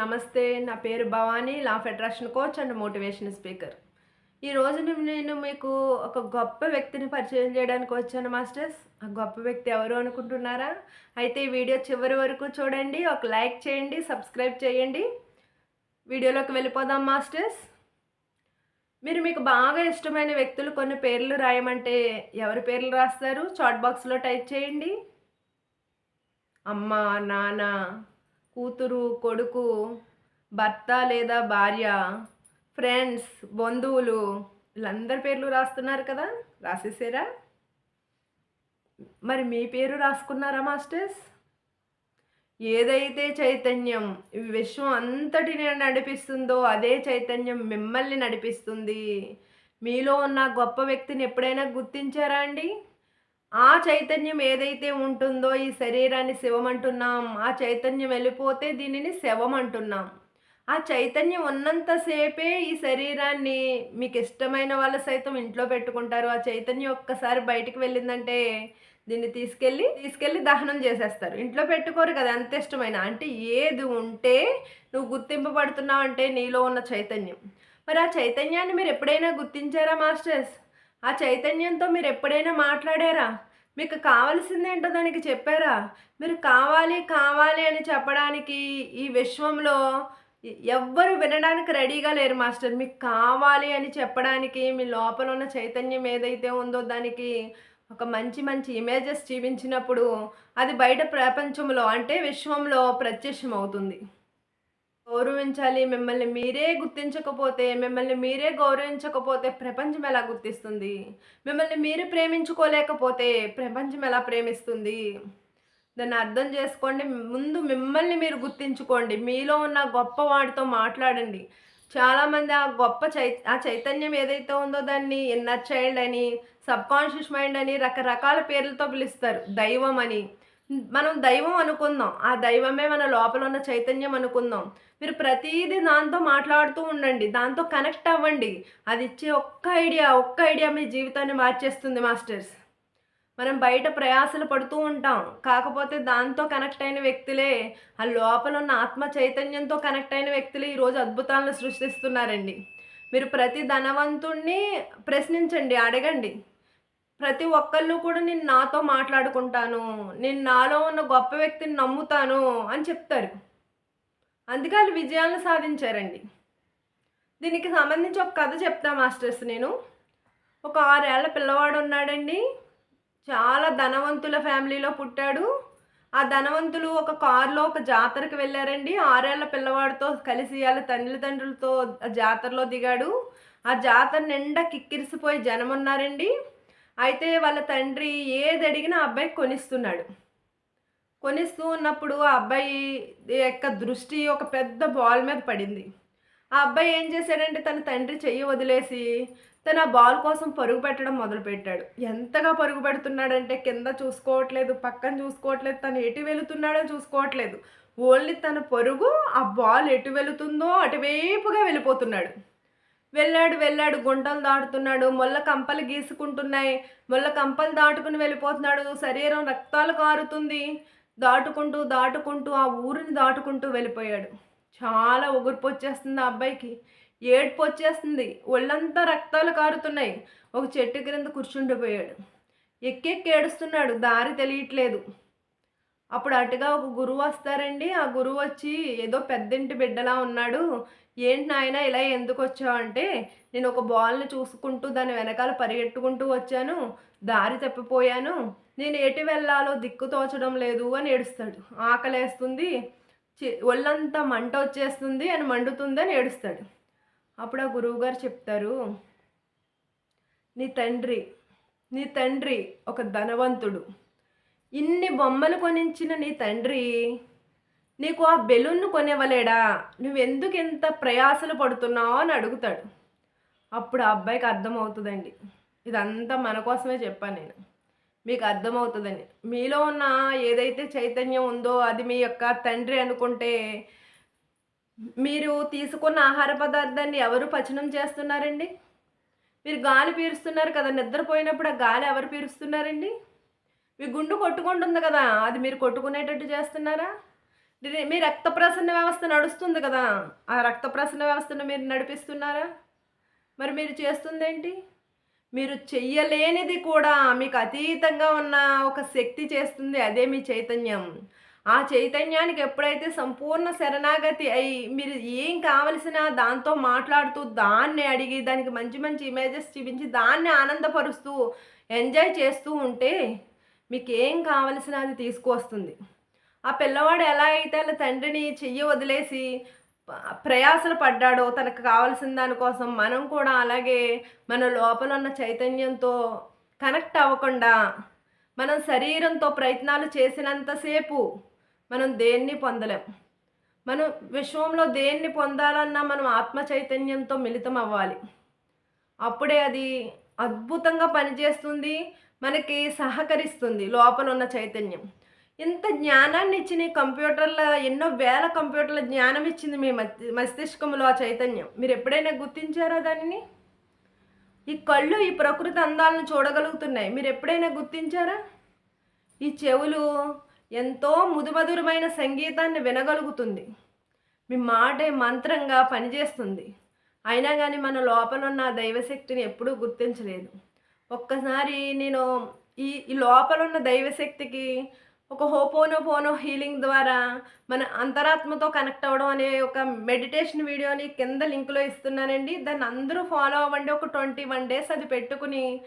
నమస్తే నా పేరు Bhavani law federation coach and motivation speaker. ఈ రోజు నేను మీకు ఒక గొప్ప వ్యక్తిని పరిచయం చేయడానికి వచ్చాను మాస్టర్స్. ఆ గొప్ప వ్యక్తి ఎవరు అనుకుంటున్నారా? అయితే ఈ వీడియో చివరి వరకు చూడండి ఒక లైక్ చేయండి సబ్స్క్రైబ్ చేయండి. వీడియోలోకి వెళ్ళిపోదాం మాస్టర్స్. మీరు మీకు బాగా ఇష్టమైన వ్యక్తులు కొన్ని పేర్లు రాయమంటే ఎవరి పేర్లు రాస్తారు? చాట్ బాక్స్లో టైప్ చేయండి. అమ్మ నాన్న. కూతురు కొడుకు భర్త లేదా భార్య ఫ్రెండ్స్ బంధువులు వీళ్ళందరి పేర్లు రాస్తున్నారు కదా? రాసేసారా? మరి మీ పేరు రాసుకున్నారా మాస్టర్స్? ఏదైతే చైతన్యం విశ్వం అంతటిని నడిపిస్తుందో అదే చైతన్యం మిమ్మల్ని నడిపిస్తుంది. మీలో ఉన్న గొప్ప వ్యక్తిని ఎప్పుడైనా గుర్తించారా అండి? ఆ చైతన్యం ఏదైతే ఉంటుందో ఈ శరీరాన్ని శివం అంటున్నాం ఆ చైతన్యం వెళ్ళిపోతే దీనిని శవం అంటున్నాం ఆ చైతన్యం ఉన్నంతసేపే ఈ శరీరాన్ని మీకు ఇష్టమైన వాళ్ళు సైతం ఇంట్లో పెట్టుకుంటారు. ఆ చైతన్యం ఒక్కసారి బయటికి వెళ్ళిందంటే దీన్ని తీసుకెళ్ళి తీసుకెళ్ళి దహనం చేసేస్తారు. ఇంట్లో పెట్టుకోరు కదా ఎంత ఇష్టమైన. అంటే ఏది ఉంటే నువ్వు గుర్తింపబడుతున్నావు అంటే నీలో ఉన్న చైతన్యం. మరి ఆ చైతన్యాన్ని మీరు ఎప్పుడైనా గుర్తించారా మాస్టర్స్? ఆ చైతన్యంతో మీరు ఎప్పుడైనా మాట్లాడారా? మీకు కావాల్సింది ఏంటో దానికి చెప్పారా? మీరు కావాలి కావాలి అని చెప్పడానికి ఈ విశ్వంలో ఎవ్వరు వినడానికి రెడీగా లేరు మాస్టర్. మీకు కావాలి అని చెప్పడానికి మీ లోపల ఉన్న చైతన్యం ఏదైతే ఉందో దానికి ఒక మంచి మంచి ఇమేజెస్ చూపించినప్పుడు అది బయట ప్రపంచంలో అంటే విశ్వంలో ప్రత్యక్షం అవుతుంది గౌరవించాలి. మిమ్మల్ని మీరే గుర్తించకపోతే మిమ్మల్ని మీరే గౌరవించకపోతే ప్రపంచం ఎలా గుర్తిస్తుంది? మిమ్మల్ని మీరు ప్రేమించుకోలేకపోతే ప్రపంచం ఎలా ప్రేమిస్తుంది? దాన్ని అర్థం చేసుకోండి. ముందు మిమ్మల్ని మీరు గుర్తించుకోండి. మీలో ఉన్న గొప్ప వాడితో మాట్లాడండి. చాలామంది ఆ గొప్ప చై ఆ చైతన్యం ఏదైతే ఉందో దాన్ని ఇన్నర్ చైల్డ్ అని సబ్ కాన్షియస్ మైండ్ అని రకరకాల పేర్లతో పిలుస్తారు. దైవం అని. మనం దైవం అనుకుందాం. ఆ దైవమే మన లోపల ఉన్న చైతన్యం అనుకుందాం. మీరు ప్రతిదీ దాంతో మాట్లాడుతూ ఉండండి. దాంతో కనెక్ట్ అవ్వండి. అది ఇచ్చే ఒక్క ఐడియా ఒక్క ఐడియా మీ జీవితాన్ని మార్చేస్తుంది మాస్టర్స్. మనం బయట ప్రయాసలు పడుతూ ఉంటాం. కాకపోతే దాంతో కనెక్ట్ అయిన వ్యక్తులే ఆ లోపల ఉన్న ఆత్మ చైతన్యంతో కనెక్ట్ అయిన వ్యక్తులే ఈరోజు అద్భుతాలను సృష్టిస్తున్నారండి. మీరు ప్రతి ధనవంతుణ్ణి ప్రశ్నించండి అడగండి. ప్రతి ఒక్కళ్ళు కూడా నేను నాతో మాట్లాడుకుంటాను నేను నాలో ఉన్న గొప్ప వ్యక్తిని నమ్ముతాను అని చెప్తారు. అందుకే వాళ్ళు విజయాలను సాధించారండి. దీనికి సంబంధించి ఒక కథ చెప్తా మాస్టర్స్ నేను. ఒక ఆరేళ్ళ పిల్లవాడు ఉన్నాడండి. చాలా ధనవంతుల ఫ్యామిలీలో పుట్టాడు. ఆ ధనవంతులు ఒక కారులో ఒక జాతరకు వెళ్ళారండి. ఆరేళ్ళ పిల్లవాడితో కలిసి వాళ్ళ తల్లిదండ్రులతో జాతరలో దిగాడు. ఆ జాతర నిండా కిక్కిరిసిపోయి జనం ఉన్నారండి అయితే వాళ్ళ తండ్రి ఏది అడిగినా అబ్బాయి కొనిస్తున్నాడు. కొనిస్తూ ఉన్నప్పుడు ఆ అబ్బాయి యొక్క దృష్టి ఒక పెద్ద బాల్ మీద పడింది. ఆ అబ్బాయి ఏం చేశాడంటే తన తండ్రి చెయ్యి వదిలేసి తన ఆ బాల్ కోసం పరుగు పెట్టడం మొదలుపెట్టాడు. ఎంతగా పరుగు పెడుతున్నాడంటే కింద చూసుకోవట్లేదు పక్కన చూసుకోవట్లేదు తను ఎటు వెళుతున్నాడో చూసుకోవట్లేదు. ఓన్లీ తన పరుగు ఆ బాల్ ఎటు వెళుతుందో అటువైపుగా వెళ్ళిపోతున్నాడు. వెళ్ళాడు వెళ్ళాడు గుంటలు దాటుతున్నాడు మొల్ల కంపలు గీసుకుంటున్నాయి. మొల్ల కంపలు దాటుకుని వెళ్ళిపోతున్నాడు. శరీరం రక్తాలు కారుతుంది. దాటుకుంటూ దాటుకుంటూ ఆ ఊరిని దాటుకుంటూ వెళ్ళిపోయాడు. చాలా ఉగుర్పు వచ్చేస్తుంది ఆ అబ్బాయికి. ఏడ్పు వచ్చేస్తుంది. ఒళ్ళంతా రక్తాలు కారుతున్నాయి. ఒక చెట్టు క్రింద కూర్చుండిపోయాడు. ఎక్కెక్కి ఏడుస్తున్నాడు. దారి తెలియట్లేదు. అప్పుడు అటుగా ఒక గురువు వస్తారండి. ఆ గురువు వచ్చి ఏదో పెద్దింటి బిడ్డలా ఉన్నాడు. ఏంటి నాయన ఇలా ఎందుకు వచ్చావు? అంటే నేను ఒక బాల్ని చూసుకుంటూ దాని వెనకాల పరిగెట్టుకుంటూ వచ్చాను. దారి తప్పిపోయాను. నేను ఎటు వెళ్ళాలో దిక్కు తోచడం లేదు అని ఏడుస్తాడు. ఆకలేస్తుంది. ఒళ్ళంతా మంట వచ్చేస్తుంది అని మండుతుంది అని ఏడుస్తాడు. అప్పుడు ఆ గురువుగారు చెప్తారు నీ తండ్రి నీ తండ్రి ఒక ధనవంతుడు. ఇన్ని బొమ్మలు కొనించిన నీ తండ్రి నీకు ఆ బెలూన్ను కొనివ్వలేడా? నువ్వెందుకు ఎంత ప్రయాసలు పడుతున్నావు అని అడుగుతాడు. అప్పుడు ఆ అబ్బాయికి అర్థమవుతుందండి. ఇదంతా మన కోసమే చెప్పాను నేను. మీకు అర్థమవుతుందని మీలో ఉన్న ఏదైతే చైతన్యం ఉందో అది మీ యొక్క తండ్రి అనుకుంటే మీరు తీసుకున్న ఆహార పదార్థాన్ని ఎవరు పచనం చేస్తున్నారండి? మీరు గాలి పీరుస్తున్నారు కదా నిద్రపోయినప్పుడు ఆ గాలి ఎవరు పీరుస్తున్నారండి? మీ గుండు కొట్టుకుంటుంది కదా అది మీరు కొట్టుకునేటట్టు చేస్తున్నారా? మీ రక్త ప్రసరణ వ్యవస్థ నడుస్తుంది కదా. ఆ రక్త ప్రసరణ వ్యవస్థను మీరు నడిపిస్తున్నారా? మరి మీరు చేస్తుంది ఏంటి మీరు చెయ్యలేనిది కూడా మీకు అతీతంగా ఉన్న ఒక శక్తి చేస్తుంది. అదే మీ చైతన్యం. ఆ చైతన్యానికి ఎప్పుడైతే సంపూర్ణ శరణాగతి అయి మీరు ఏం కావలసిన దాంతో మాట్లాడుతూ దాన్ని అడిగి దానికి మంచి మంచి ఇమేజెస్ చూపించి దాన్ని ఆనందపరుస్తూ ఎంజాయ్ చేస్తూ ఉంటే మీకు ఏం కావలసిన అది తీసుకువస్తుంది. ఆ పిల్లవాడు ఎలా అయితే వాళ్ళ తండ్రిని చెయ్యి వదిలేసి ప్రయాసలు పడ్డాడో తనకు కావాల్సిన దానికోసం మనం కూడా అలాగే మన లోపల ఉన్న చైతన్యంతో కనెక్ట్ అవ్వకుండా మనం శరీరంతో ప్రయత్నాలు చేసినంతసేపు మనం దేన్ని పొందలేం. మనం విశ్వంలో దేన్ని పొందాలన్నా మనం ఆత్మ చైతన్యంతో మిళితం అవ్వాలి. అప్పుడే అది అద్భుతంగా పనిచేస్తుంది మనకి సహకరిస్తుంది లోపల ఉన్న చైతన్యం. ఇంత జ్ఞానాన్ని ఇచ్చిన కంప్యూటర్ల ఎన్నో వేల కంప్యూటర్ల జ్ఞానం ఇచ్చింది మీ మస్తి మస్తిష్కంలో ఆ చైతన్యం. మీరు ఎప్పుడైనా గుర్తించారా దానిని? ఈ కళ్ళు ఈ ప్రకృతి అందాలను చూడగలుగుతున్నాయి. మీరు ఎప్పుడైనా గుర్తించారా? ఈ చెవులు ఎంతో ముదుమధురమైన సంగీతాన్ని వినగలుగుతుంది. మీ మాటే మంత్రంగా పనిచేస్తుంది. అయినా కానీ మన లోపల ఉన్న దైవశక్తిని ఎప్పుడూ గుర్తించలేదు. ఒక్కసారి నేను ఈ ఈ లోపల ఉన్న దైవశక్తికి ఒక హోపోనో పోనో హీలింగ్ ద్వారా మన అంతరాత్మతో కనెక్ట్ అవ్వడం అనే ఒక మెడిటేషన్ వీడియోని కింద లింక్లో ఇస్తున్నానండి. దాన్ని అందరూ ఫాలో అవ్వండి. ఒక ట్వంటీ వన్ డేస్ అది పెట్టుకుని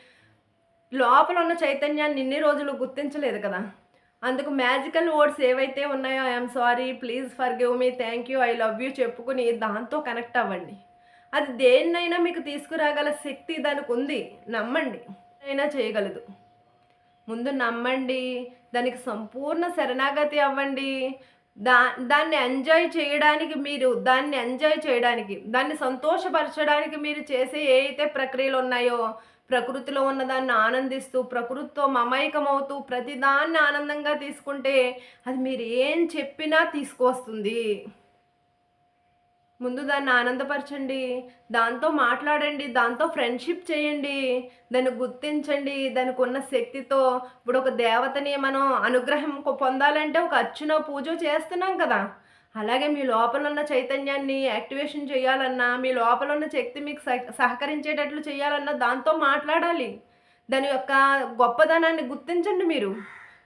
లోపల ఉన్న చైతన్యాన్ని ఇన్ని రోజులు గుర్తించలేదు కదా. అందుకు మ్యాజికల్ వర్డ్స్ ఏవైతే ఉన్నాయో I'm sorry please forgive me thank you I love you చెప్పుకుని దాంతో కనెక్ట్ అవ్వండి. అది దేన్నైనా మీకు తీసుకురాగల శక్తి దానికి ఉంది. నమ్మండి. అయినా చేయగలదు. ముందు నమ్మండి. దానికి సంపూర్ణ శరణాగతి అవ్వండి. దా దాన్ని ఎంజాయ్ చేయడానికి మీరు దాన్ని ఎంజాయ్ చేయడానికి దాన్ని సంతోషపరచడానికి మీరు చేసే ఏ అయితే ప్రక్రియలు ఉన్నాయో ప్రకృతిలో ఉన్న దాన్ని ఆనందిస్తూ ప్రకృతితో మమైకమవుతూ ప్రతిదాన్ని ఆనందంగా తీసుకుంటే అది మీరు ఏం చెప్పినా తీసుకొస్తుంది. ముందు దాన్ని ఆనందపరచండి దాంతో మాట్లాడండి దాంతో ఫ్రెండ్షిప్ చేయండి దాన్ని గుర్తించండి దానికి ఉన్న శక్తితో ఇప్పుడు ఒక దేవతని మనం అనుగ్రహం పొందాలంటే ఒక అర్చన పూజ చేస్తున్నాం కదా. అలాగే మీ లోపల ఉన్న చైతన్యాన్ని యాక్టివేషన్ చేయాలన్నా మీ లోపల ఉన్న శక్తి మీకు సహ- సహకరించేటట్లు చేయాలన్నా దాంతో మాట్లాడాలి. దాని యొక్క గొప్పదనాన్ని గుర్తించండి మీరు.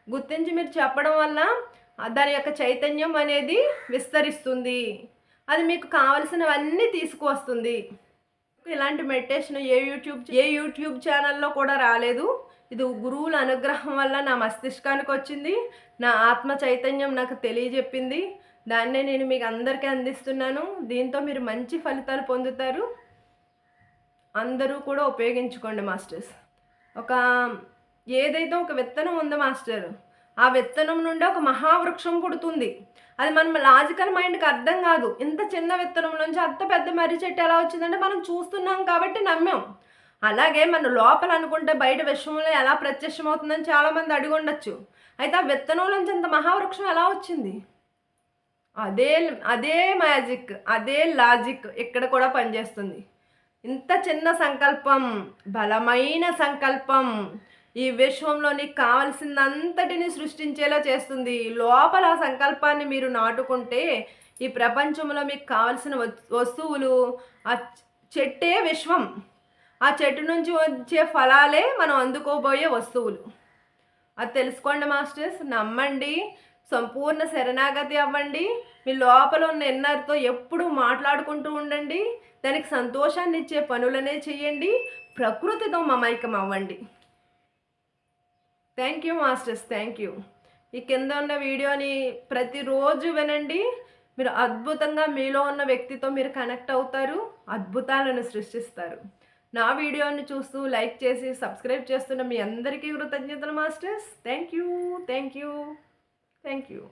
గుర్తించి మీరు చెప్పడం వల్ల దాని యొక్క చైతన్యం అనేది విస్తరిస్తుంది. అది మీకు కావలసినవన్నీ తీసుకువస్తుంది. ఇలాంటి మెడిటేషన్ ఏ యూట్యూబ్ ఏ యూట్యూబ్ ఛానల్లో కూడా రాలేదు. ఇది గురువుల అనుగ్రహం వల్ల నా మస్తిష్కానికి వచ్చింది. నా ఆత్మ చైతన్యం నాకు తెలియజెప్పింది. దాన్నే నేను మీకు అందరికీ అందిస్తున్నాను. దీంతో మీరు మంచి ఫలితాలు పొందుతారు. అందరూ కూడా ఉపయోగించుకోండి మాస్టర్స్. ఒక ఏదైతే ఒక విత్తనం ఉందో మాస్టర్ ఆ విత్తనం నుండి ఒక మహావృక్షం పుడుతుంది. అది మనం లాజికల్ మైండ్కి అర్థం కాదు. ఇంత చిన్న విత్తనం నుంచి అంత పెద్ద మర్రి చెట్టు ఎలా వచ్చిందంటే మనం చూస్తున్నాం కాబట్టి నమ్మాం. అలాగే మన లోపల అనుకుంటే బయట విషయంలో ఎలా ప్రత్యక్షమవుతుందని చాలామంది అడిగి ఉండొచ్చు. అయితే ఆ విత్తనం నుంచి అంత మహావృక్షం ఎలా వచ్చింది? అదే అదే మ్యాజిక్ అదే లాజిక్ ఇక్కడ కూడా పనిచేస్తుంది. ఇంత చిన్న సంకల్పం బలమైన సంకల్పం. ఈ విశ్వంలోని కావలసిందంతటిని సృష్టించేలా చేస్తుంది. లోపల ఆ సంకల్పాన్ని మీరు నాటుకుంటే ఈ ప్రపంచంలో మీకు కావలసిన వస్తువులు ఆ చెట్టే విశ్వం. ఆ చెట్టు నుంచి వచ్చే ఫలాలే మనం అందుకోబోయే వస్తువులు. అది తెలుసుకోండి మాస్టర్స్ నమ్మండి సంపూర్ణ శరణాగతి అవ్వండి. మీ లోపల ఉన్న ఎన్నర్తో ఎప్పుడు మాట్లాడుకుంటూ ఉండండి. దానికి సంతోషాన్ని ఇచ్చే పనులనే చేయండి. ప్రకృతితో మమైకం అవ్వండి thank you masters thank you ఈ కింద ఉన్న వీడియోని ప్రతిరోజు వినండి. మీరు అద్భుతంగా మీలో ఉన్న వ్యక్తితో మీరు కనెక్ట్ అవుతారు అద్భుతాలను సృష్టిస్తారు. నా వీడియోని చూస్తూ లైక్ చేసి సబ్స్క్రైబ్ చేస్తున్న మీ అందరికీ కృతజ్ఞతలు masters thank you thank you thank you